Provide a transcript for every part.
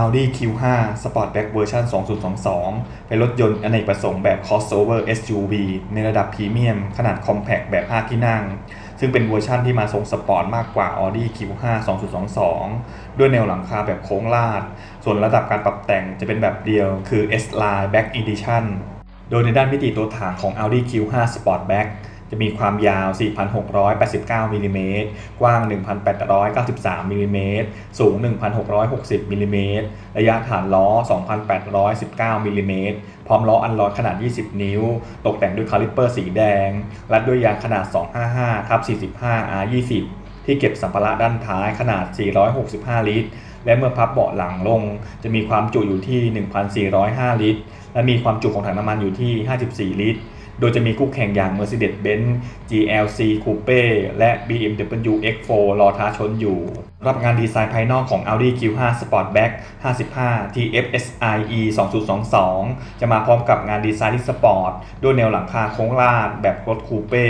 Audi Q5 Sportback เวอร์ชัน2022 เป็นรถยนต์อเนกประสงค์แบบ crossover SUV ในระดับพรีเมียม ขนาด compact แบบ 5 ที่นั่ง ซึ่งเป็นเวอร์ชันที่มาทรงสปอร์ตมากกว่า Audi Q5 2022 ด้วยแนวหลังคาแบบโค้งลาด ส่วนระดับการปรับแต่งจะเป็นแบบเดียวคือ S-Line Back Edition โดยในด้านมิติตัวถังของ Audi Q5 Sportback จะมีความยาว 4,689มิลลิเมตรกว้าง 1,893มิลลิเมตรสูง 1,660มิลลิเมตรระยะฐานล้อ 2,819มิลลิเมตรพร้อมล้ออันลอยขนาด 20 นิ้ว ตกแต่งด้วยคาลิปเปอร์สีแดง รัดด้วยยางขนาด 255ทับ45 R20 ที่เก็บสัมภาระด้านท้ายขนาด 465 ลิตร และเมื่อพับเบาะหลังลง จะมีความจุอยู่ที่ 1,405 ลิตร และมีความจุของถังน้ำมันอยู่ที่ 54 ลิตร โดยจะมีคู่แข่งอย่าง Mercedes-Benz GLC Coupe และ BMW X4 รอท้าชนอยู่ รับงานดีไซน์ภายนอกของ Audi Q5 Sportback 55 TFSI E 2022 จะมาพร้อมกับงานดีไซน์ที่สปอร์ตด้วยแนวหลังคาโค้งลาดแบบรถคูเป้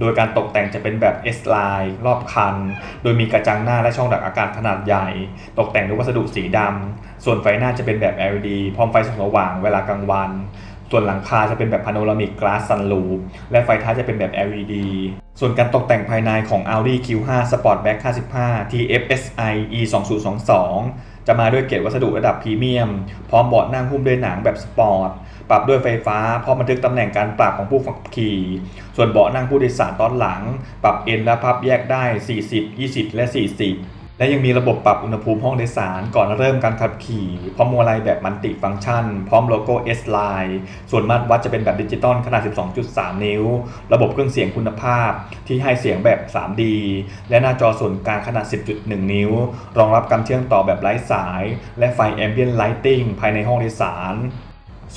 โดยการตกแต่งจะเป็นแบบ S-Line รอบคัน โดยมีกระจังหน้าและช่องดักอากาศขนาดใหญ่ ตกแต่งด้วยวัสดุสีดำส่วนไฟหน้าจะเป็นแบบ LED พร้อมไฟส่องสว่างเวลากลางวัน ส่วนหลังคาจะเป็นแบบพาโนรามิกกลาสซันลูปและไฟท้ายจะเป็นแบบ LED ส่วนการตกแต่งภายในของ Audi Q5 Sportback 55 TFSI E 2022 จะมาด้วยเกรดวัสดุระดับพรีเมียม พร้อมเบาะนั่งหุ้มด้วยหนังแบบสปอร์ต ปรับด้วยไฟฟ้า พร้อมบันทึกตำแหน่งการปรับของผู้ขับขี่ ส่วนเบาะนั่งผู้โดยสารตอนหลัง ปรับเอนและพับแยกได้ 40 20 และ 40 และยังมีระบบปรับอุณหภูมิห้องโดยสารก่อนเริ่มการขับขี่ พร้อมโมวลัยแบบมันติฟังก์ชัน พร้อมโลโก้ S-Line ส่วนมาตรวัดจะเป็นแบบดิจิตอลขนาด 12.3 นิ้ว ระบบเครื่องเสียงคุณภาพที่ให้เสียงแบบ 3D และหน้าจอส่วนกลางขนาด 10.1 นิ้ว รองรับการเชื่อมต่อแบบไร้สาย และไฟ Ambient Lighting ภายในห้องโดยสาร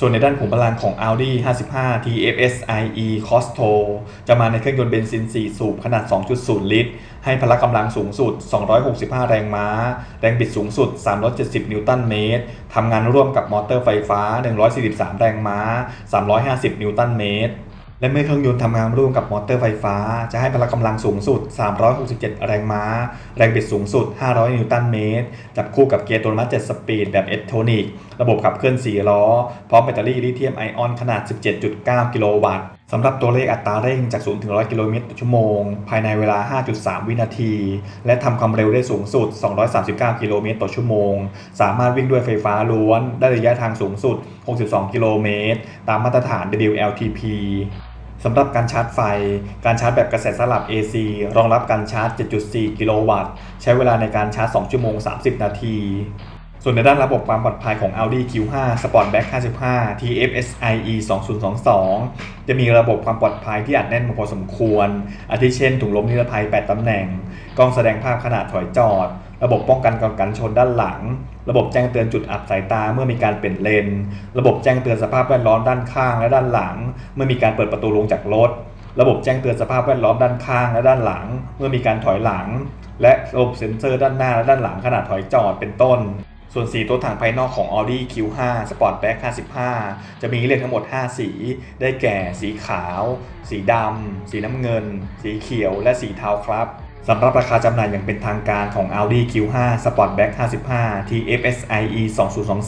ส่วนในด้านขุมพลังของ Audi 55 TFSI E Costo จะมาในเครื่องยนต์เบนซิน 4 สูบขนาด 2.0 ลิตร ให้พละกำลังสูงสุด 265 แรงม้า แรงบิดสูงสุด 370 นิวตันเมตร ทำงานร่วมกับมอเตอร์ไฟฟ้า 143 แรงม้า 350 นิวตันเมตร และเมื่อเครื่องยนต์ทำงานร่วมกับมอเตอร์ไฟฟ้า จะให้พละกำลังสูงสุด 367 แรงม้า แรงบิดสูงสุด 500 นิวตันเมตร จับคู่กับเกียร์อัตโนมัติ7สปีดแบบเอโทนิก ระบบขับเคลื่อน 4 ล้อ พร้อมแบตเตอรี่ลิเธียมไอออนขนาด 17.9 กิโลวัตต์สำหรับตัวเลขอัตราเร่งจาก 0 ถึง 100 กิโลเมตรต่อชั่วโมง ภายในเวลา 5.3 วินาที และทำความเร็วได้สูงสุด 239 กิโลเมตรต่อชั่วโมง สามารถวิ่งด้วยไฟฟ้าล้วน ได้ระยะทางสูงสุด 62 กิโลเมตร ตามมาตรฐาน WLTP สำหรับการชาร์จไฟ การชาร์จแบบกระแสสลับ AC รองรับการชาร์จ 7.4 กิโลวัตต์ ใช้เวลาในการชาร์จ 2 ชั่วโมง 30 นาที ส่วนในด้านระบบความปลอดภัยของ Audi Q5 Sportback 55 TFSI E 2022 จะมีระบบความปลอดภัยที่อัดแน่นมาพอสมควร อาทิเช่นถุงลมนิรภัย 8 ตำแหน่ง กล้องแสดงภาพขนาดถอยจอด ระบบป้องกันการกันชนด้านหลัง ระบบแจ้งเตือนจุดอับสายตาเมื่อมีการเปลี่ยนเลน ระบบแจ้งเตือนสภาพแวดล้อมด้านข้างและด้านหลัง เมื่อมีการเปิดประตูลงจากรถ ระบบแจ้งเตือนสภาพแวดล้อมด้านข้างและด้านหลัง เมื่อมีการถอยหลัง และระบบเซ็นเซอร์ด้านหน้าและด้านหลังขณะถอยจอดเป็นต้น ส่วนสีตัวถังภายนอกของ Audi Q5 Sportback 55 จะมีเลือกทั้งหมด 5 สี ได้แก่ สีขาว สีดำ สีน้ำเงิน สีเขียว และสีเทาครับ สำหรับราคาจำหน่ายอย่างเป็นทางการของ Audi Q5 Sportback 55 TFSI E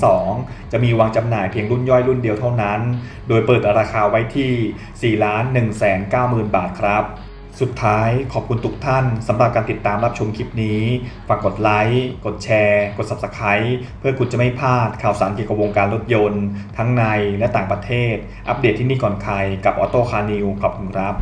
2022 จะมีวางจำหน่ายเพียงรุ่นย่อยรุ่นเดียวเท่านั้น โดยเปิดราคาไว้ที่ 4 1 9 0 0 0 0 บาทครับ สุดท้ายขอบคุณทุกท่านสำหรับการติดตามรับชมคลิปนี้ ฝากกดไลค์ กดแชร์ กด Subscribe เพื่อคุณจะไม่พลาดข่าวสารเกี่ยวกับวงการรถยนต์ ทั้งในและต่างประเทศ อัปเดตที่นี่ก่อนใครกับออโต้คานิวขอบคุณครับ